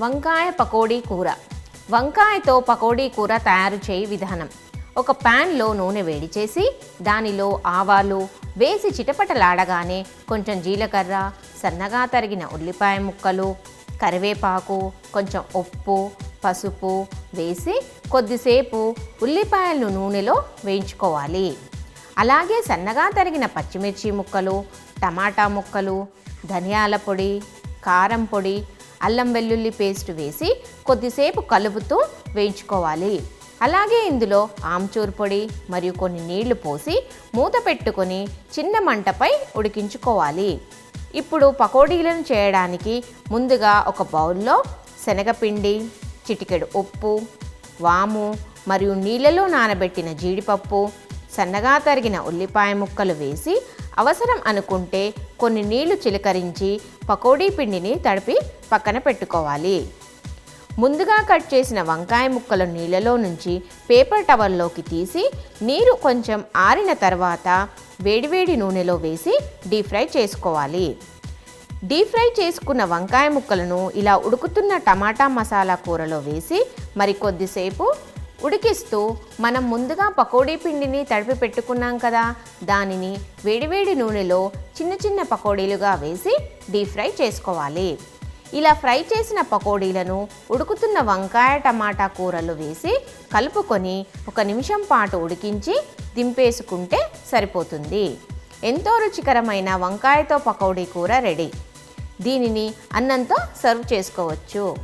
వంకాయ పకోడీ కూర. వంకాయతో పకోడీ కూర తయారు చేయి విధానం. ఒక ప్యాన్లో నూనె వేడి చేసి దానిలో ఆవాలు వేసి చిటపటలాడగానే కొంచెం జీలకర్ర సన్నగా తరిగిన ఉల్లిపాయ ముక్కలు కరివేపాకు కొంచెం ఉప్పు పసుపు వేసి కొద్దిసేపు ఉల్లిపాయలను నూనెలో వేయించుకోవాలి. అలాగే సన్నగా తరిగిన పచ్చిమిర్చి ముక్కలు టమాటా ముక్కలు ధనియాల పొడి కారం పొడి అల్లం వెల్లుల్లి పేస్ట్ వేసి కొద్దిసేపు కలుపుతూ వేయించుకోవాలి. అలాగే ఇందులో ఆమ్చూర్ పొడి మరియు కొన్ని నీళ్ళు పోసి మూత పెట్టుకొని చిన్న మంటపై ఉడికించుకోవాలి. ఇప్పుడు పకోడీలను చేయడానికి ముందుగా ఒక బౌల్లో శనగపిండి చిటికెడు ఉప్పు వాము మరియు నీళ్ళలో నానబెట్టిన జీడిపప్పు సన్నగా తరిగిన ఉల్లిపాయ ముక్కలు వేసి అవసరం అనుకుంటే కొన్ని నీళ్ళు చిలకరించి పకోడీ పిండిని తడిపి పక్కన పెట్టుకోవాలి. ముందుగా కట్ చేసిన వంకాయ ముక్కలు నీళ్ళలో నుంచి పేపర్ టవల్లోకి తీసి నీరు కొంచెం ఆరిన తర్వాత వేడివేడి నూనెలో వేసి డీప్ ఫ్రై చేసుకోవాలి. డీప్ ఫ్రై చేసుకున్న వంకాయ ముక్కలను ఇలా ఉడుకుతున్న టమాటా మసాలా కూరలో వేసి మరి కొద్దిసేపు ఉడికిస్తూ మనం ముందుగా పకోడీ పిండిని తడిపి పెట్టుకున్నాం కదా. దానిని వేడివేడి నూనెలో చిన్న చిన్న పకోడీలుగా వేసి డీప్ ఫ్రై చేసుకోవాలి. ఇలా ఫ్రై చేసిన పకోడీలను ఉడుకుతున్న వంకాయ టమాటా కూరలు వేసి కలుపుకొని ఒక నిమిషం పాటు ఉడికించి దింపేసుకుంటే సరిపోతుంది. ఎంతో రుచికరమైన వంకాయతో పకోడీ కూర రెడీ. దీనిని అన్నంతో సర్వ్ చేసుకోవచ్చు.